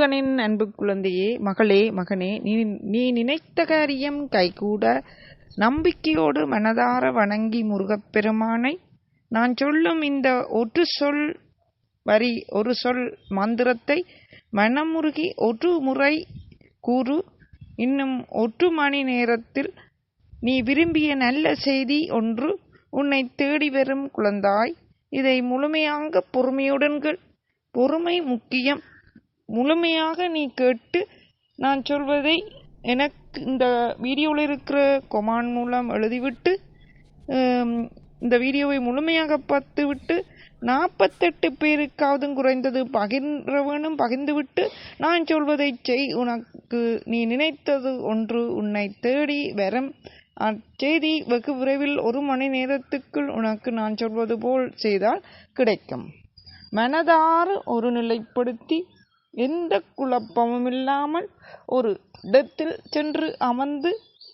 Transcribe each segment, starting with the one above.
முருகனின் அன்பு குழந்தையே மகளே மகனே நீ நீ நினைத்த காரியம் கைகூட நம்பிக்கையோடு மனதார வணங்கி முருகப்பெருமானை நான் சொல்லும் இந்த ஒரு சொல் வரி ஒரு சொல் மந்திரத்தை மனமுருகி ஒரு முறை கூறு. இன்னும் ஒரு மணி நேரத்தில் நீ விரும்பிய நல்ல செய்தி ஒன்று உன்னை தேடி வரும் குழந்தாய். இதை முழுமையாக பொறுமையுடன்கள் பொறுமை முக்கியம். முழுமையாக நீ கேட்டு நான் சொல்வதை எனக்கு இந்த வீடியோவில் இருக்கிற கொமான் மூலம் எழுதிவிட்டு இந்த வீடியோவை முழுமையாக பார்த்துவிட்டு நாற்பத்தெட்டு பேருக்காவதும் குறைந்தது பகிர்றவனும் பகிர்ந்துவிட்டு நான் சொல்வதை செய் உனக்கு நீ நினைத்தது ஒன்று உன்னை தேடி வரம். அச்செய்தி வெகு விரைவில் ஒரு மணி நேரத்துக்குள் உனக்கு நான் சொல்வது போல் செய்தால் கிடைக்கும். மனதாறு ஒரு நிலைப்படுத்தி எந்த குழப்பமும் இல்லாமல் ஒரு இடத்தில் சென்று அமர்ந்து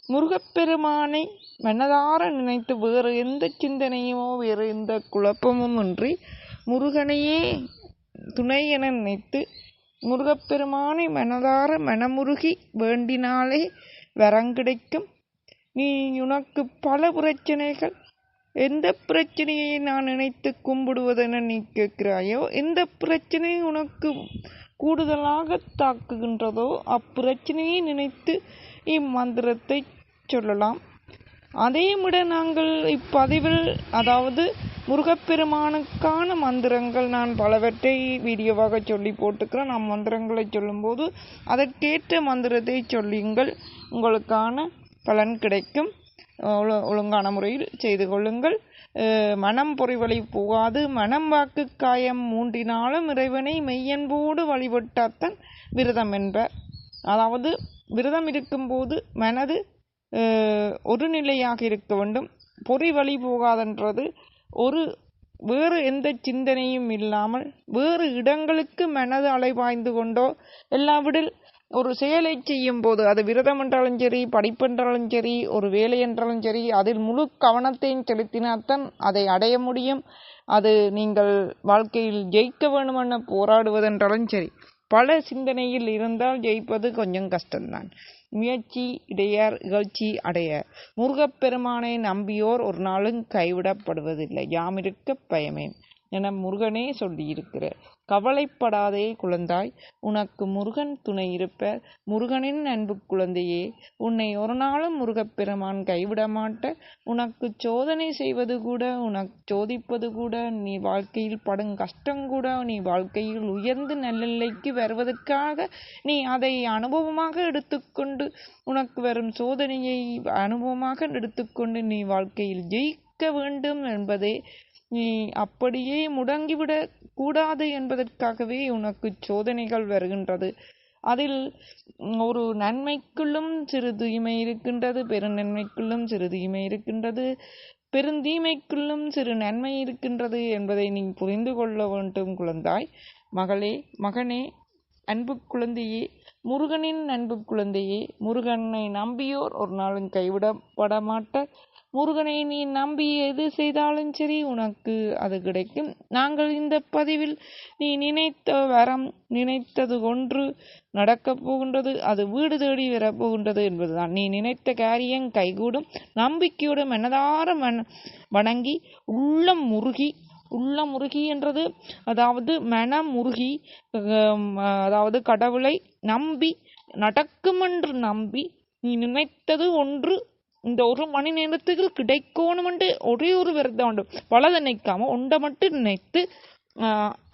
முருகப்பெருமானை மனதார நினைத்து வேறு எந்த சிந்தனையுமோ வேறு எந்த குழப்பமும் இன்றி முருகனையே துணை என நினைத்து முருகப்பெருமானை மனதார மனமுருகி வேண்டினாலே வரங்கிடைக்கும். நீ உனக்கு பல பிரச்சனைகள். எந்த பிரச்சனையை நான் நினைத்து கும்பிடுவதென நீ கேட்கிறாயோ எந்த பிரச்சனையும் உனக்கு கூடுதலாக தாக்குகின்றதோ அப்பிரச்சனையை நினைத்து இம்மந்திரத்தை சொல்லலாம். அதே விட நாங்கள் இப்பதிவில் அதாவது முருகப்பெருமானுக்கான மந்திரங்கள் நான் பலவற்றை வீடியோவாக சொல்லி போட்டுக்கிறேன். நான் மந்திரங்களை சொல்லும்போது அதற்கேற்ற மந்திரத்தை சொல்லுங்கள் உங்களுக்கான பலன் கிடைக்கும். ஒழுங்கான முறையில் செய்து கொள்ளுங்கள். மனம் பொறிவழி போகாது. மனம் வாக்கு காயம் மூன்றினாலும் இறைவனை மெய்யன்போடு வழிபட்டாத்தான் விரதம் என்பர். அதாவது விரதம் இருக்கும்போது மனது ஒரு நிலையாக இருக்க வேண்டும். பொறி வழி போகாதென்றது ஒரு வேறு எந்த சிந்தனையும் இல்லாமல் வேறு இடங்களுக்கு மனது அலைபாய்ந்து கொண்டோ எல்லாவிடில் ஒரு செயலை செய்யும் போது அது விரதம் என்றாலும் சரி படிப்பு என்றாலும் சரி ஒரு வேலை என்றாலும் சரி அதில் முழு கவனத்தையும் செலுத்தினால்தான் அதை அடைய முடியும். அது நீங்கள் வாழ்க்கையில் ஜெயிக்க வேணுமென போராடுவதென்றாலும் சரி பல சிந்தனையில் இருந்தால் ஜெயிப்பது கொஞ்சம் கஷ்டம்தான். முயற்சி இடையார் இகழ்ச்சி அடைய முருகப்பெருமானை நம்பியோர் ஒரு நாளும் கைவிடப்படுவதில்லை. யாமிருக்க பயமேன் என முருகனே சொல்லியிருக்கிறார். கவலைப்படாதே குழந்தாய். உனக்கு முருகன் துணை இருப்பர். முருகனின் அன்பு குழந்தையே உன்னை ஒரு நாளும் முருகப்பெருமான் கைவிடமாட்ட. உனக்கு சோதனை செய்வது கூட உனக்கு சோதிப்பது கூட நீ வாழ்க்கையில் படும் கஷ்டம் கூட நீ வாழ்க்கையில் உயர்ந்து நல்லநிலைக்கு வருவதற்காக நீ அதை அனுபவமாக எடுத்துக்கொண்டு உனக்கு வரும் சோதனையை அனுபவமாக எடுத்துக்கொண்டு நீ வாழ்க்கையில் ஜெயிக்க வேண்டும் என்பதே அப்படியே முடங்கிவிடக் கூடாது என்பதற்காகவே உனக்கு சோதனைகள் வருகின்றது. அதில் ஒரு நன்மைக்குள்ளும் சிறு தீமை இருக்கின்றது பெருநன்மைக்குள்ளும் சிறு தீமை இருக்கின்றது பெருந்தீமைக்குள்ளும் சிறு நன்மை இருக்கின்றது என்பதை நீ புரிந்து கொள்ள வேண்டும் குழந்தாய். மகளே மகனே அன்பு குழந்தையே முருகனின் அன்பு குழந்தையே முருகனை நம்பியோர் ஒரு நாளும் கைவிடப்பட மாட்டார் முருகனை நீ நம்பி எது செய்தாலும் சரி உனக்கு அது கிடைக்கும். நாங்கள் இந்த பதிவில் நீ நினைத்த வரம் நினைத்தது ஒன்று நடக்கப் போகின்றது அது வீடு தேடி வரப்போகின்றது என்பதுதான். நீ நினைத்த காரியம் கைகூடும் நம்பிக்கையோடு மனதார மன வணங்கி உள்ளம் முருகி உள்ளம் முருகி என்றது அதாவது மனம் முருகி அதாவது கடவுளை நம்பி நடக்குமென்று நம்பி நீ நினைத்தது ஒன்று இந்த ஒரு மணி நேரத்துக்கு கிடைக்கணுமென்று ஒரே ஒரு விரதம் உண்டு. பலதை நினைக்காம ஒன்றை மட்டும் நினைத்து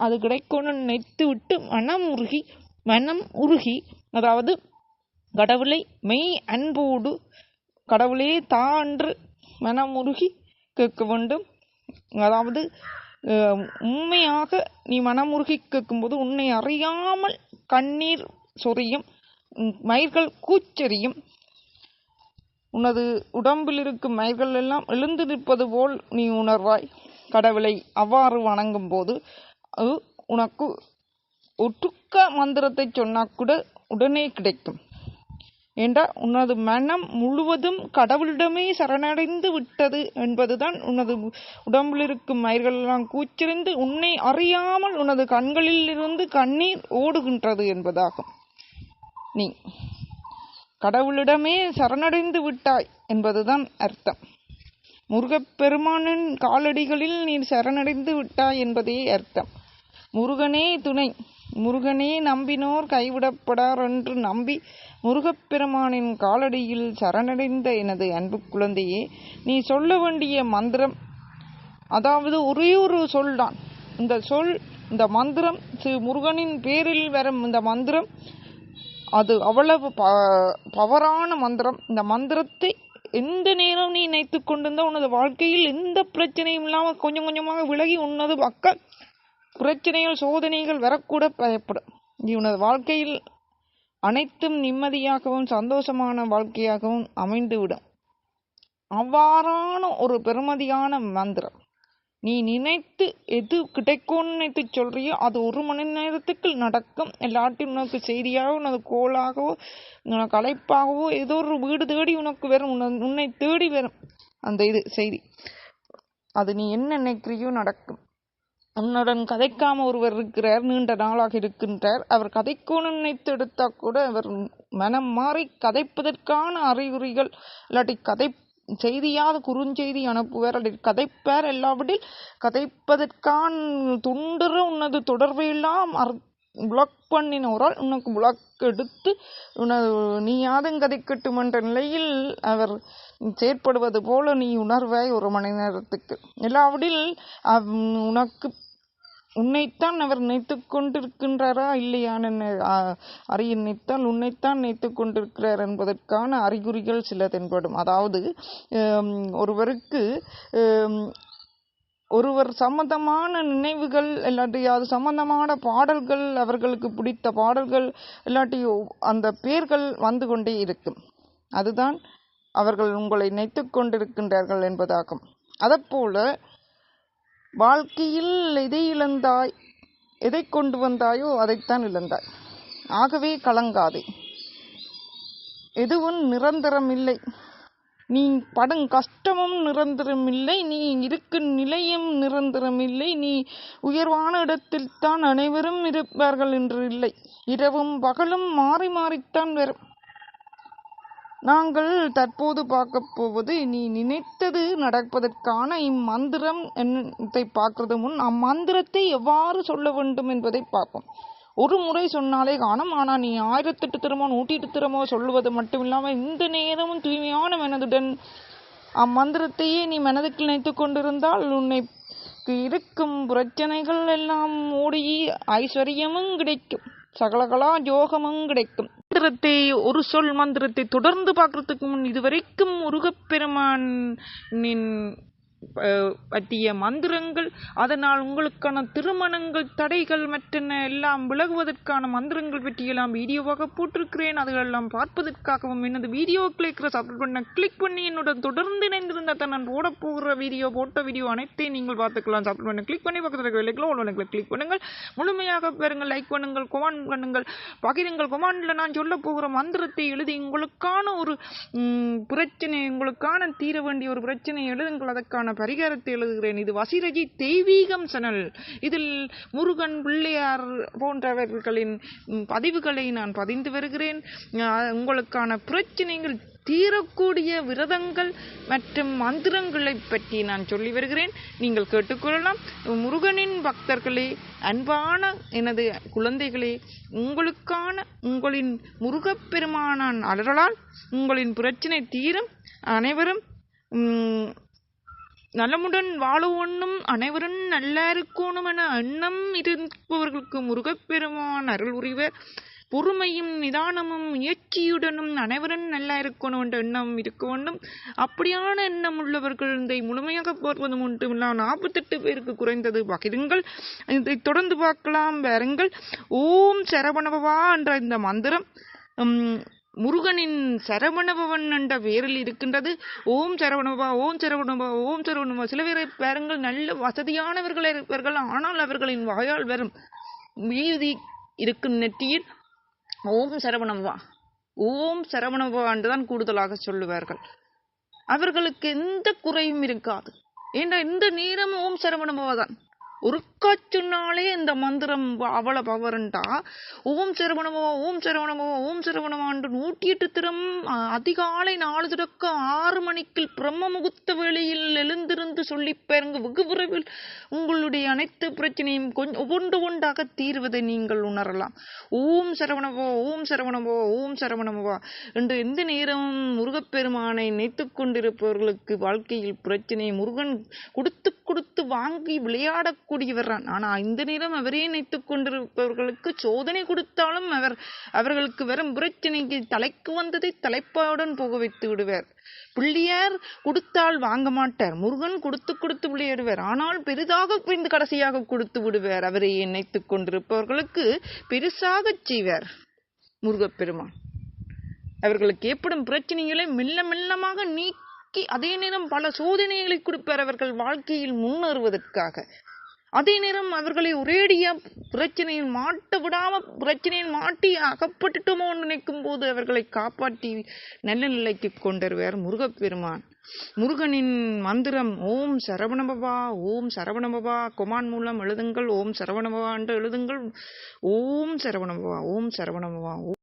அது கிடைக்கணும்னு நினைத்து விட்டு மனம் உருகி மனம் உருகி அதாவது கடவுளை மெய் அன்போடு கடவுளே தான்று மனம் உருகி கேட்க வேண்டும். அதாவது உண்மையாக நீ மனமுருகி கேட்கும்போது உன்னை அறியாமல் கண்ணீர் சொரியும் மயிர்கள் கூச்செறியும் உனது உடம்பில் இருக்கும் மயிர்கள் எல்லாம் எழுந்து நிற்பது போல் நீ உணர்வாய். கடவுளை அவ்வாறு வணங்கும் போது அது உனக்கு ஒட்டுக்க மந்திரத்தை சொன்னா கூட உடனே கிடைக்கும். என்றால் உனது மனம் முழுவதும் கடவுளிடமே சரணடைந்து விட்டது என்பதுதான் உனது உடம்பில் இருக்கும் மயிர்கள் எல்லாம் உன்னை அறியாமல் உனது கண்களிலிருந்து கண்ணீர் ஓடுகின்றது என்பதாகும். நீ கடவுளிடமே சரணடைந்து விட்டாய் என்பதுதான் அர்த்தம். முருகப்பெருமானின் காலடிகளில் நீ சரணடைந்து விட்டாய் என்பதே அர்த்தம். முருகனே துணை முருகனே நம்பினோர் கைவிடப்படார் என்று நம்பி முருகப்பெருமானின் காலடியில் சரணடைந்த எனது அன்பு குழந்தையே நீ சொல்ல வேண்டிய மந்திரம் அதாவது ஒரே ஒரு சொல்தான். இந்த சொல் இந்த மந்திரம் ஸ்ரீ முருகனின் பேரில் வரும் இந்த மந்திரம் அது அவ்வளவு ப பவரான மந்திரம். இந்த மந்திரத்தை எந்த நேரம் நீ நினைத்து கொண்டிருந்தால் உனது வாழ்க்கையில் எந்த பிரச்சனையும் இல்லாமல் கொஞ்சம் கொஞ்சமாக விலகி உன்னது பக்க பிரச்சனைகள் சோதனைகள் வரக்கூட பயப்படும். நீ உனது வாழ்க்கையில் அனைத்தும் நிம்மதியாகவும் சந்தோஷமான வாழ்க்கையாகவும் அமைந்துவிடும். அவ்வாறான ஒரு பெருமதியான மந்திரம். நீ நினைத்து எது கிடைக்கும்னு நினைத்து சொல்றியோ அது ஒரு மணி நேரத்துக்கு நடக்கும். இல்லாட்டி உனக்கு செய்தியாகவோ உனது கோளாகவோ உனக்கு அழைப்பாகவோ ஏதோ ஒரு வீடு தேடி உனக்கு வரும். உன்னை- உன்னை தேடி வரும் அந்த இது செய்தி. அது நீ என்ன நினைக்கிறியோ நடக்கும். உன்னுடன் கதைக்காம ஒருவர் இருக்கிறார் நீண்ட நாளாக இருக்கின்றார். அவர் கதைக்கோன்னு நினைத்து எடுத்தா கூட அவர் மனம் மாறி கதைப்பதற்கான அறிகுறிகள் இல்லாட்டி கதை செய்தியாவது குறுஞ்செய்தி அனுப்புவர் கதைப்பேர் கதைப்பார் எல்லாவற்றில் கதைப்பதற்கான் துண்டுற உனது தொடர்பை எல்லாம் பிளாக் பண்ணினோரால் உனக்கு பிளாக் எடுத்து உனது நீயாதும் கதைக்கட்டும் என்ற நிலையில் அவர் செயற்படுவது போல நீ உணர்வாய் ஒரு மணி நேரத்துக்கு. எல்லாவற்றில் உனக்கு உன்னைத்தான் அவர் நினைத்துக் கொண்டிருக்கின்றாரா இல்லையான அறிய நினைத்தால் உன்னைத்தான் நினைத்து கொண்டிருக்கிறார் என்பதற்கான அறிகுறிகள் சில தென்படும். அதாவது ஒருவருக்கு ஒருவர் சம்பந்தமான நினைவுகள் இல்லாட்டி அது சம்பந்தமான பாடல்கள் அவர்களுக்கு பிடித்த பாடல்கள் இல்லாட்டி அந்த பேர்கள் வந்து கொண்டே இருக்கும். அதுதான் அவர்கள் உங்களை நினைத்து கொண்டிருக்கின்றார்கள் என்பதாகும். அதப்போல வாழ்க்கையில் எதை இழந்தாய்? எதை கொண்டு வந்தாயோ அதைத்தான் இழந்தாய். ஆகவே கலங்காதே. எதுவும் நிரந்தரமில்லை. நீ படும் கஷ்டமும் நிரந்தரமில்லை. நீ இருக்கும் நிலையும் நிரந்தரமில்லை. நீ உயர்வான இடத்தில் தான் அனைவரும் இருப்பார்கள் என்று இல்லை. இரவும் பகலும் மாறி மாறித்தான் வரும். நாங்கள் தற்போது பார்க்க போவது நீ நினைத்தது நடப்பதற்கான இம்மந்திரம் என்னத்தை பார்க்கறது முன் அம்மந்திரத்தை எவ்வாறு சொல்ல வேண்டும் என்பதை பார்ப்போம். ஒரு முறை சொன்னாலே காணும் ஆனால் நீ ஆயிரத்தெட்டு திறமோ நூற்றிட்டு திறமோ சொல்லுவது மட்டும் இல்லாமல் இந்த நேரமும் தூய்மையான மனதுடன் அம்மந்திரத்தையே நீ மனதுக்கு நினைத்து கொண்டிருந்தால் உன்னை இருக்கும் பிரச்சனைகள் எல்லாம் ஓடி ஐஸ்வர்யமும் கிடைக்கும் சகலகலா யோகமும் கிடைக்கும். மந்திரத்தை ஒரு சொல் மந்திரத்தை தொடர்ந்து பார்க்கறதுக்கு முன் இதுவரைக்கும் முருகப்பெருமானின் பற்றிய மந்திரங்கள் அதனால் உங்களுக்கான திருமணங்கள் தடைகள் மற்றன எல்லாம் விலகுவதற்கான மந்திரங்கள் பற்றியெல்லாம் வீடியோவாக போட்டிருக்கிறேன். அதுகளெல்லாம் பார்ப்பதற்காகவும் எனது வீடியோ கிளிக்கிற சப்ஸ்கிரைப் பண்ண கிளிக் பண்ணி என்னுடன் தொடர்ந்து இணைந்திருந்தால் தான் நான் போட போகிற வீடியோ போட்ட வீடியோ அனைத்தையும் நீங்கள் பார்த்துக்கலாம். சப்ஸ்கிரைப் பண்ண கிளிக் பண்ணி பக்கத்தில் இருக்கிற விலைக்கலாம் ஒன்று கிளிக் பண்ணுங்கள். முழுமையாக பாருங்கள் லைக் பண்ணுங்கள் கொமாண்ட் பண்ணுங்கள் பகிருங்கள். கொமாண்டில் நான் சொல்ல போகிற மந்திரத்தை எழுதி உங்களுக்கான ஒரு பிரச்சனை உங்களுக்கான தீர வேண்டிய ஒரு பிரச்சனை எழுதுங்கள். அதற்கான பரிகாரத்தை எழுதுகிறேன். இது வசிரஜி தெய்வீகம் சேனல். இதில் முருகன் பிள்ளையார் போன்றவர்களின் பதிவுகளை நான் பதிந்து வருகிறேன். உங்களுக்கான பிரச்சனைகள் தீரக்கூடிய விரதங்கள் மற்றும் மந்திரங்களை பற்றி நான் சொல்லி வருகிறேன். நீங்கள் கேட்டுக்கொள்ளலாம். முருகனின் பக்தர்களே அன்பான எனது குழந்தைகளே உங்களுக்கான உங்களின் முருகப்பெருமானான் அலறலால் உங்களின் பிரச்சனை தீரும். அனைவரும் நலமுடன் வாழவொன்னும் அனைவரும் நல்லா இருக்கணும் என எண்ணம் இருப்பவர்களுக்கு முருகப்பெருமான் அருள் உரிவர் பொறுமையும் நிதானமும் முயற்சியுடனும் அனைவரும் நல்லா இருக்கணும் என்ற எண்ணம் இருக்க வேண்டும். அப்படியான எண்ணம் உள்ளவர்கள் இதை முழுமையாக பார்ப்பது மட்டுமில்லாம் நாற்பத்தெட்டு பேருக்கு குறைந்தது. பகிருங்கள். இதை தொடர்ந்து பார்க்கலாம். பாருங்கள் ஓம் சரவணபவா என்ற இந்த மந்திரம் முருகனின் சரவணபவன் என்ற பெயரில் இருக்கின்றது. ஓம் சரவணபா ஓம் சரவணபா ஓம் சரவணபா சில பேரை பாருங்கள் நல்ல வசதியானவர்கள் இருப்பார்கள். ஆனால் அவர்களின் வாயால் வரும் மீதி இருக்கும் நெற்றியில் ஓம் சரவணபா ஓம் சரவணபா என்றுதான் கூடுதலாக சொல்லுவார்கள். அவர்களுக்கு எந்த குறையும் இருக்காது. ஏன்னா இந்த நேரம் ஓம் சரவணபவா தான். உருக்காச்சுனாலே இந்த மந்திரம் அவ்வளோ அவ்வளவு பவர்ண்டா ஓம் சரவணமோ ஓம் சரவணமோ ஓம் சரவணபான்று நூற்றி எட்டு திறம் அதிகாலை நாலு தொடக்க ஆறு மணிக்கு பிரம்ம முகூர்த்த வேளையில் எழுந்திருந்து சொல்லி பாருங்க. வெகு விரைவில் உங்களுடைய அனைத்து பிரச்சனையும் கொஞ்சம் ஒன்று ஒன்றாக தீர்வதை நீங்கள் உணரலாம். ஓம் சரவணவோ ஓம் சரவணபவா ஓம் சரவணபவா என்று எந்த நேரமும் முருகப்பெருமானை நினைத்து கொண்டிருப்பவர்களுக்கு வாழ்க்கையில் பிரச்சனை முருகன் கொடுத்து கொடுத்து வாங்கி கூடி வர்றான் ஆனா இந்த நேரம் அவரே நினைத்துக் கொண்டிருப்பவர்களுக்கு சோதனை கொடுத்தாலும் அவர் அவர்களுக்கு வரும் பிரச்சனைக்கு தலைக்கு வந்ததை தலைப்பாவுடன் போக வைத்து விடுவார். பிள்ளையார் கொடுத்தால் வாங்க மாட்டார். முருகன் கொடுத்து கொடுத்து விளையாடுவார். ஆனால் பெரிதாக பிரிந்து கடைசியாக கொடுத்து விடுவார். அவரை நினைத்துக் கொண்டிருப்பவர்களுக்கு பெருசாகச் செய்வார். முருகப்பெருமான் அவர்களுக்கு ஏற்படும் பிரச்சனைகளை மெல்ல மெல்லமாக நீக்கி அதே நேரம் பல சோதனைகளை கொடுப்பார். அவர்கள் வாழ்க்கையில் முன்னேறுவதற்காக. அதே நேரம் அவர்களை ஒரேடியா பிரச்சனையில் மாட்ட விடாம பிரச்சனையில் மாட்டி அகப்பட்டுட்டோமோ நினைக்கும் போது அவர்களை காப்பாற்றி நல்ல நிலைக்கு கொண்டருவார் முருகப்பெருமான். முருகனின் மந்திரம் ஓம் சரவணபவா ஓம் சரவணபவா கொமான் மூலம் எழுதுங்கள் ஓம் சரவணபவா என்று எழுதுங்கள் ஓம் சரவணபவா ஓம் சரவணபவா